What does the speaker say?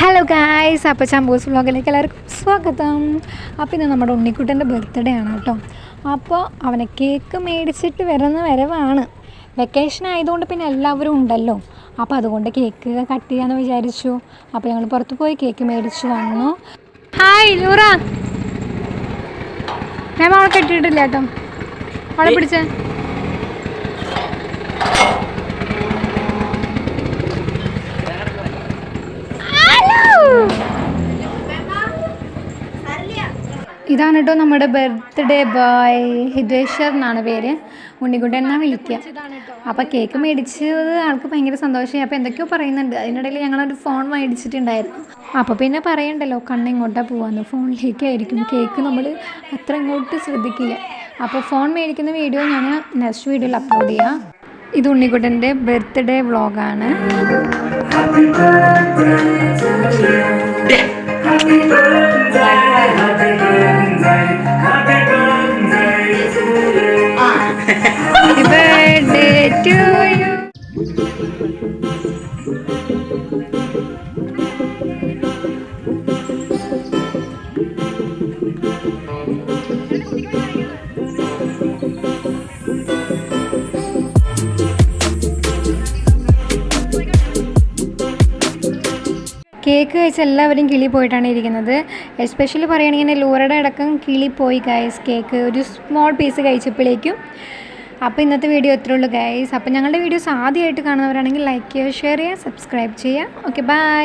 Hello guys അപ്പോൾ ചമ്പൂസ് വ്ളോഗിലേക്ക് എല്ലാവർക്കും സ്വാഗതം. അപ്പോൾ ഇന്ന് നമ്മുടെ ഉണ്ണിക്കുട്ടന്റെ ബർത്ത്ഡേ ആണ് കേട്ടോ. അപ്പോൾ അവനെ കേക്ക് മേടിച്ചിട്ട് വരുന്ന വരവാണ്. വെക്കേഷൻ ആയതുകൊണ്ട് പിന്നെ എല്ലാവരും ഉണ്ടല്ലോ. അപ്പോൾ അതുകൊണ്ട് കേക്ക് കട്ട് ചെയ്യാന്ന് വിചാരിച്ചു. അപ്പോൾ ഞങ്ങൾ പുറത്ത് പോയി കേക്ക് മേടിച്ചു വന്നു. ഹായ് ലൂറ ഞാൻ അവളെ കെട്ടിയിട്ടില്ല കേട്ടോ. അവളെ പിടിച്ചേ. ഇതാണ് കേട്ടോ നമ്മുടെ ബർത്ത്ഡേ ബോയ് ഹിതേശ്വർ എന്നാണ് പേര്. ഉണ്ണിക്കുട്ടൻ എന്നാണ് വിളിക്കുക അപ്പോൾ കേക്ക് മേടിച്ചത് ആൾക്ക് ഭയങ്കര സന്തോഷമായി. അപ്പോൾ എന്തൊക്കെയോ പറയുന്നുണ്ട്. അതിനിടയിൽ ഞങ്ങളൊരു ഫോൺ മേടിച്ചിട്ടുണ്ടായിരുന്നു. അപ്പോൾ പിന്നെ പറയണ്ടല്ലോ കണ്ണ് പോകാമെന്ന് ഫോണിലേക്കായിരിക്കും കേക്ക് നമ്മൾ അത്ര ഇങ്ങോട്ട് ശ്രദ്ധിക്കില്ല. അപ്പോൾ ഫോൺ മേടിക്കുന്ന വീഡിയോ ഞാൻ നെക്സ്റ്റ് വീഡിയോയിൽ അപ്ലോഡ് ചെയ്യാം. ഇത് ഉണ്ണിക്കുട്ടന്റെ ബർത്ത്ഡേ വ്ളോഗാണ് y കേക്ക് കഴിച്ച് എല്ലാവരും കിളി പോയിട്ടാണ് ഇരിക്കുന്നത്. എസ്പെഷ്യലി പറയുകയാണെങ്കിൽ ലൂറയുടെ അടക്കം കിളി പോയി ഗൈസ് കേക്ക് ഒരു സ്മോൾ പീസ് കഴിച്ചപ്പോഴേക്കും. അപ്പോൾ ഇന്നത്തെ വീഡിയോ ഇത്രേ ഉള്ളൂ ഗൈസ് അപ്പോൾ ഞങ്ങളുടെ വീഡിയോസ് ആദ്യമായിട്ട് കാണുന്നവരാണെങ്കിൽ ലൈക്ക് ചെയ്യുക ഷെയർ ചെയ്യുക സബ്സ്ക്രൈബ് ചെയ്യുക. Okay bye